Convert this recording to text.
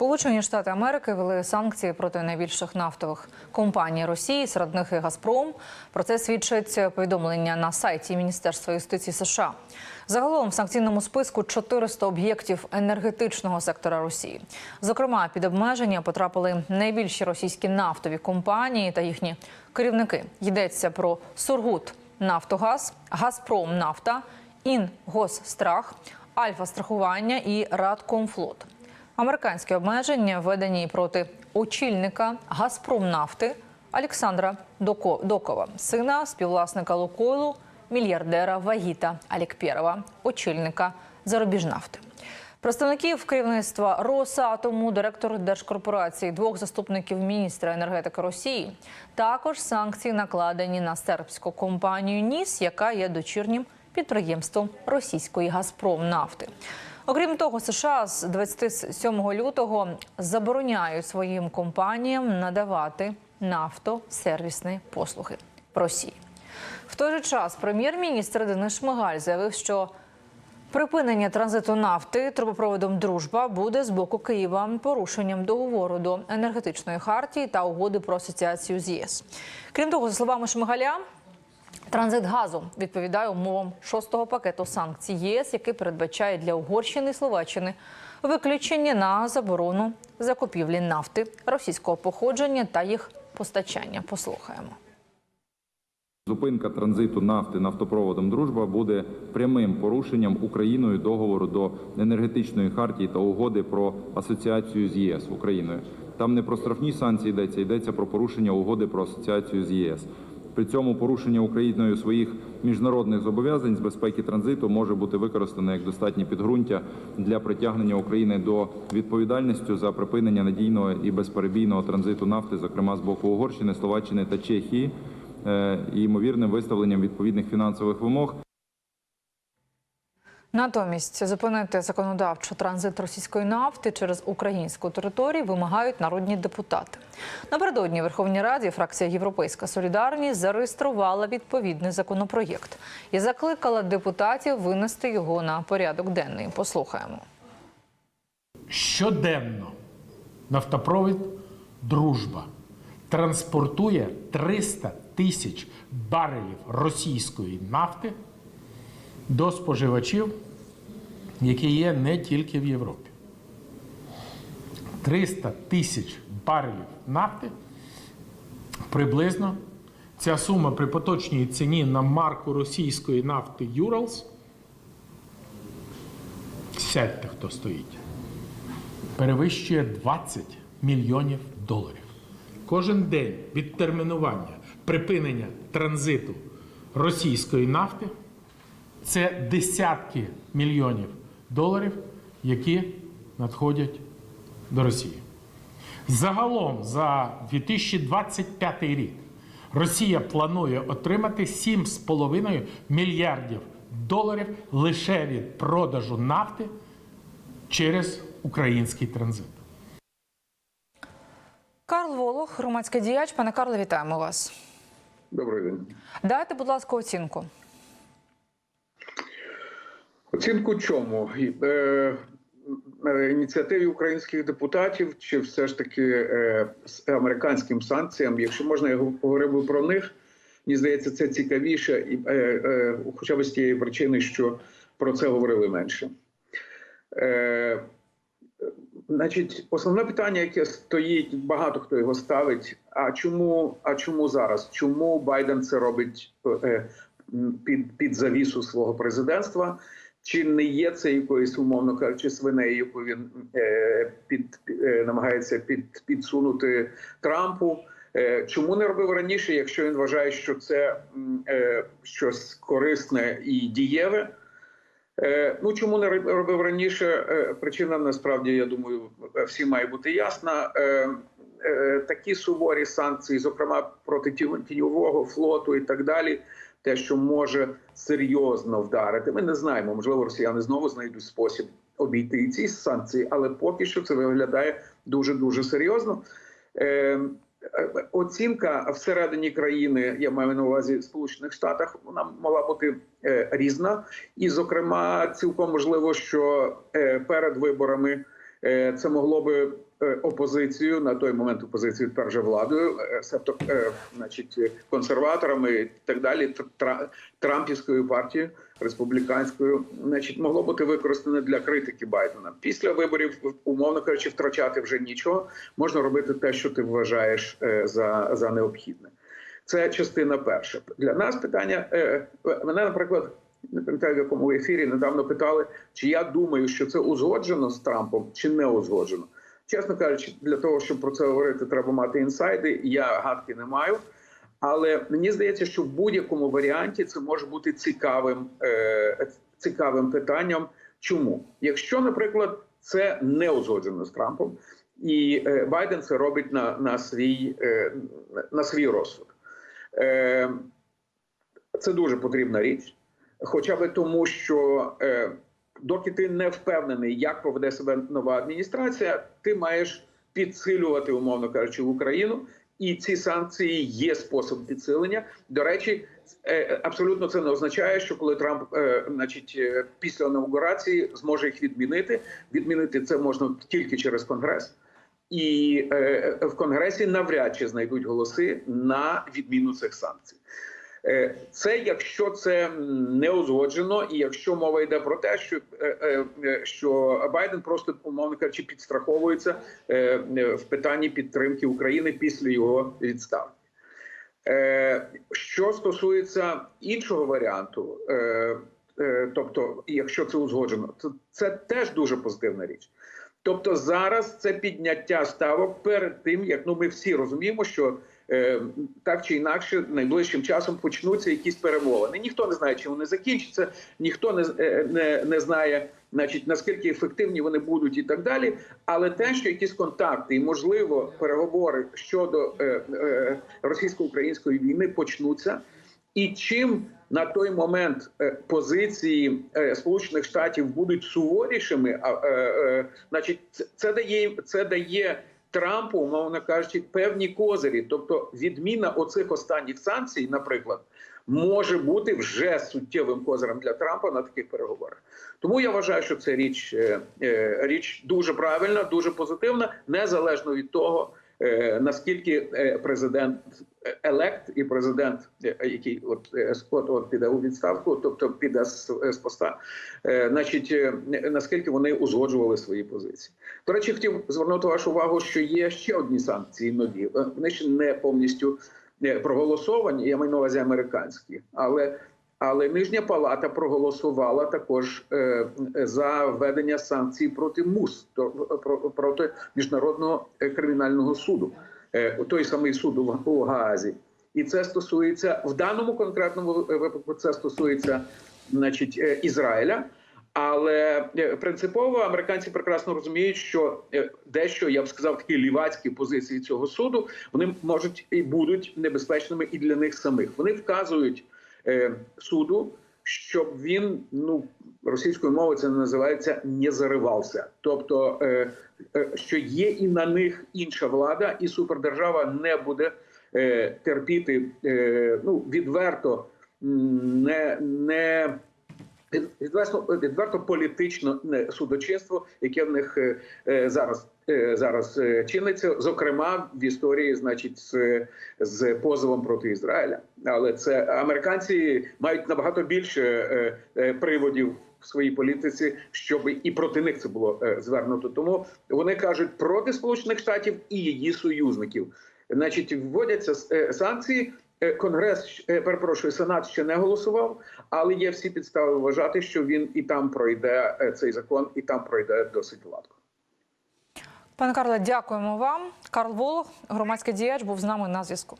Сполучені Штати Америки ввели санкції проти найбільших нафтових компаній Росії, серед них і Газпром. Про це свідчить повідомлення на сайті Міністерства юстиції США. Загалом в санкційному списку 400 об'єктів енергетичного сектора Росії. Зокрема, під обмеження потрапили найбільші російські нафтові компанії та їхні керівники. Йдеться про Сургут Нафтогаз, Газпром Нафта, Інгосстрах, Альфа страхування і Радкомфлот. Американські обмеження введені проти очільника Газпромнафти Олександра Доко- Докова, сина співвласника Лукойлу, мільярдера Вагіта Алікпєрова, очільника Зарубіжнафти. Представників керівництва Росатому, директор держкорпорації, двох заступників міністра енергетики Росії. Також санкції накладені на сербську компанію НІС, яка є дочірнім підприємством російської Газпромнафти. Окрім того, США з 27 лютого забороняють своїм компаніям надавати нафтосервісні послуги Росії. В той же час прем'єр-міністр Денис Шмигаль заявив, що Припинення транзиту нафти трубопроводом Дружба буде з боку Києва порушенням договору до енергетичної хартії та угоди про асоціацію з ЄС. Крім того, за словами Шмигаля, транзит газу відповідає умовам шостого пакету санкцій ЄС, який передбачає для Угорщини і Словаччини виключення на заборону закупівлі нафти російського походження та їх постачання. Послухаємо. Зупинка транзиту нафти нафтопроводом Дружба буде прямим порушенням Україною договору до енергетичної хартії та угоди про асоціацію з ЄС Україною. Там не про штрафні санкції йдеться, йдеться про порушення угоди про асоціацію з ЄС. При цьому порушення Україною своїх міжнародних зобов'язань з безпеки транзиту може бути використане як достатнє підґрунтя для притягнення України до відповідальності за припинення надійного і безперебійного транзиту нафти, зокрема з боку Угорщини, Словаччини та Чехії е, і ймовірним виставленням відповідних фінансових вимог. Натомість зупинити законодавчо транзит російської нафти через українську територію вимагають народні депутати. Напередодні Верховній Раді фракція Європейська Солідарність зареєструвала відповідний законопроєкт і закликала депутатів винести його на порядок денний. Послухаємо. Щоденно нафтопровід Дружба транспортує 300 тисяч барелів російської нафти до споживачів, які є не тільки в Європі. 300 тисяч барелів нафти приблизно. Ця сума при поточній ціні на марку російської нафти Юралс. Сядьте, хто стоїть перевищує 20 мільйонів доларів. Кожен день відтермінування припинення транзиту російської нафти це десятки мільйонів доларів, які надходять до Росії. Загалом за 2025 рік Росія планує отримати 7,5 мільярдів доларів лише від продажу нафти через український транзит. Карл Волох, громадський діяч. Пане Карле, вітаємо вас. Добрий день. Дайте, будь ласка, оцінку. Оцінку чому? Е, е, ініціативі українських депутатів, чи все ж таки е, американським санкціям, якщо можна, я говорив би про них. Мені здається, це цікавіше, і хоча б з тієї причини, що про це говорили менше. Значить, основне питання, яке стоїть, багато хто його ставить. А чому, а чому зараз? Чому Байден це робить під, під завісу свого президентства? Чи не є це якоюсь, умовно кажучи, свинею, яку він е, під, е, намагається під, підсунути Трампу? Е, чому не робив раніше, якщо він вважає, що це е, щось корисне і дієве? Е, Ну чому не робив раніше? Е, Причина насправді, я думаю, всім має бути ясна. Е, Такі суворі санкції, зокрема проти тіньового флоту і так далі, те, що може серйозно вдарити. Ми не знаємо. Можливо, росіяни знову знайдуть спосіб обійти ці санкції, але поки що це виглядає дуже дуже серйозно. Е, Оцінка всередині країни, я маю на увазі Сполучених Штатах, вона мала бути е, різна, і, зокрема, цілком можливо, що е, перед виборами Це могло би е, опозицію на той момент опозицію тепер владою, е, себто, е, значить, е, консерваторами і так далі, Трампівською партією республіканською, значить, могло бути використане для критики Байдена. Після виборів, умовно кажучи, втрачати вже нічого. Можна робити те, що ти вважаєш е, за, за необхідне. Це частина перша. Для нас питання е, мене, наприклад, не пам'ятаю, в якому ефірі недавно питали, чи я думаю, що це узгоджено з Трампом, чи не узгоджено. Чесно кажучи, для того, щоб про це говорити, треба мати інсайди. Я гадки не маю. Але мені здається, що в будь-якому варіанті це може бути цікавим, е, цікавим питанням. Чому? Якщо, наприклад, це не узгоджено з Трампом, і е, Байден це робить на, на, свій, е, на свій розсуд. Е, це дуже потрібна річ, хоча би тому, що е, доки ти не впевнений, як поведе себе нова адміністрація, ти маєш підсилювати, умовно кажучи, Україну. І ці санкції є способ підсилення. До речі, е, абсолютно це не означає, що коли Трамп, е, значить, після інаугурації зможе їх відмінити. Відмінити це можна тільки через конгрес. І в конгресі навряд чи знайдуть голоси на відміну цих санкцій. Е, Це якщо це не узгоджено, і якщо мова йде про те, що, е, е, що Байден просто умовно кажучи, підстраховується в питанні підтримки України після його відставки. Що стосується іншого варіанту, тобто, якщо це узгоджено, то це теж дуже позитивна річ. Тобто зараз це підняття ставок перед тим, як ну ми всі розуміємо, що так чи інакше найближчим часом почнуться якісь перемовини. Ніхто не знає, чи вони закінчаться, ніхто не, е, не, не знає, значить, наскільки ефективні вони будуть і так далі. Але те, що якісь контакти і можливо переговори щодо е, е, російсько-української війни почнуться. І чим на той момент е, позиції е, Сполучених Штатів будуть суворішими, а е, е, значить, це дає це дає Трампу, умовно кажучи, певні козирі. Тобто, відміна оцих останніх санкцій, наприклад, може бути вже суттєвим козирем для Трампа на таких переговорах. Тому я вважаю, що це річ, е, е, річ дуже правильна, дуже позитивна, незалежно від того. Е, Наскільки е, президент елект і президент, е, який от е, от, от піде у відставку, тобто піде з, з поста, е, значить, е, наскільки вони узгоджували свої позиції. До речі, хотів звернути вашу увагу, що є ще одні санкції нові. Е, Вони ще не повністю е, проголосовані. Я маю на увазі американські, але. Але нижня палата проголосувала також е, за введення санкцій проти МУС, то- про- проти міжнародного е, кримінального суду, е, той самий суд у, Гаазі. І це стосується в даному конкретному випадку. Це стосується, значить, е, Ізраїля. Але е, принципово американці прекрасно розуміють, що е, дещо я б сказав такі лівацькі позиції цього суду вони можуть і будуть небезпечними і для них самих. Вони вказують е, суду, щоб він ну російською мовою це називається не заривався. Тобто, е, е, що є і на них інша влада, і супердержава не буде е, терпіти е, ну відверто не не. Від- Відверто, відверто політично не, судочинство, яке в них е, е, зараз е, зараз чиниться, зокрема в історії, значить, з, з позовом проти Ізраїля. Але це американці мають набагато більше приводів в своїй політиці, щоб і проти них це було звернуто. Тому вони кажуть проти Сполучених Штатів і її союзників. Значить, вводяться е, санкції. Е, Конгрес е, перепрошую, Сенат ще не голосував, але є всі підстави вважати, що він і там пройде цей закон, і там пройде досить гладко. Пане Карле, дякуємо вам. Карл Волох, громадський діяч, був з нами на зв'язку.